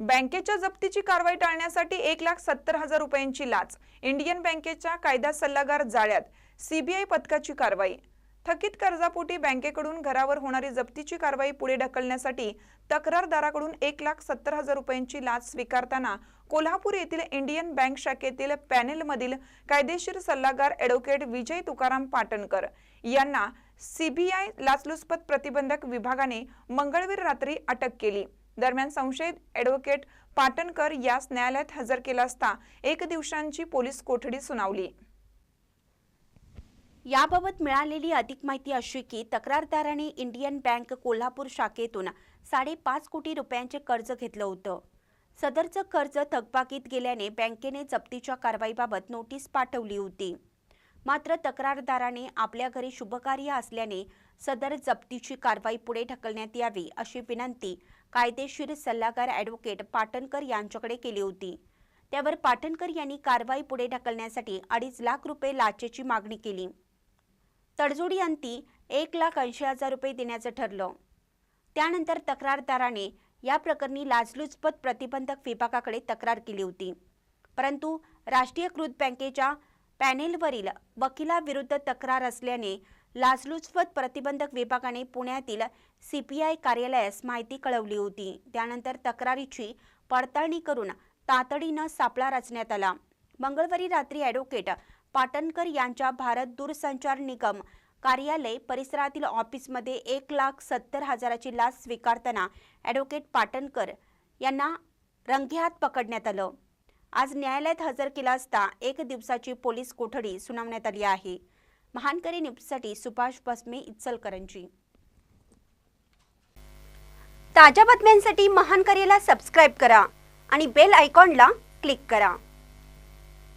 बँकेच्या जप्तीची कारवाई टाळण्यासाठी एक लाख सत्तर हजार रुपयांची लाच. इंडियन बँकेच्या कायदा सल्लागार जाळ्यात सीबीआय पथकाची कारवाई. थकीत कर्जापोटी बँकेकडून घरावर होणारी जप्तीची कारवाई पुढे ढकलण्यासाठी तक्रारदाराकडून एक लाख सत्तर हजार रुपयांची लाच स्वीकारताना कोल्हापूर येथील इंडियन बँक शाखेतील पॅनेलमधील कायदेशीर सल्लागार ॲडव्होकेट विजय तुकाराम पाटणकर यांना सीबीआय लाचलुचपत प्रतिबंधक विभागाने मंगळवारी रात्री अटक केली. दरम्यान संशयित ॲडव्होकेट पाटणकर यास न्यायालयात हजर केला असता एक दिवसांची पोलीस कोठडी सुनावली. याबाबत मिळालेली अधिक माहिती अशी की तक्रारदाराने इंडियन बँक कोल्हापूर शाखेतून साडेपाच कोटी रुपयांचे कर्ज घेतलं होतं. सदरचं कर्ज थकबाकीत गेल्याने बँकेने जप्तीच्या कारवाईबाबत नोटीस पाठवली होती. मात्र तक्रारदाराने आपल्या घरी शुभकार्य असल्याने सदर जप्तीची कारवाई पुढे ढकलण्यात यावी अशी विनंती कायदेशीर सल्लागार ॲडव्होकेट पाटणकर यांच्याकडे केली होती. त्यावर पाटणकर यांनी कारवाई पुढे ढकलण्यासाठी अडीच लाख रुपये लाचेची मागणी केली. तडजोडी अंती एक लाख ऐंशी हजार रुपये देण्याचं ठरलं. त्यानंतर तक्रारदाराने या प्रकरणी लाचलुचपत प्रतिबंधक विभागाकडे तक्रार केली होती. परंतु राष्ट्रीयकृत बँकेच्या पॅनेलवरील वकिलाविरुद्ध तक्रार असल्याने लाचलुचपत प्रतिबंधक विभागाने पुण्यातील सीपीआय कार्यालयास माहिती कळवली होती. त्यानंतर तक्रारीची पडताळणी करून तातडीनं सापळा रचण्यात आला. मंगळवारी रात्री ॲडव्होकेट पाटणकर यांच्या भारत दूरसंचार निगम कार्यालय परिसरातील ऑफिसमध्ये एक लाख सत्तर हजाराची लाच स्वीकारताना ॲडव्होकेट पाटणकर यांना रंगेहात पकडण्यात आलं. आज न्यायालयात हजर केला असता एक दिवसाची पोलीस कोठडी सुनावण्यात आली आहे. महानकरी न्यूजसाठी सुभाष बसमे इचलकरंजी. ताज्या बातम्यांसाठी महानकरीला सबस्क्राईब करा आणि बेल आयकॉनला क्लिक करा.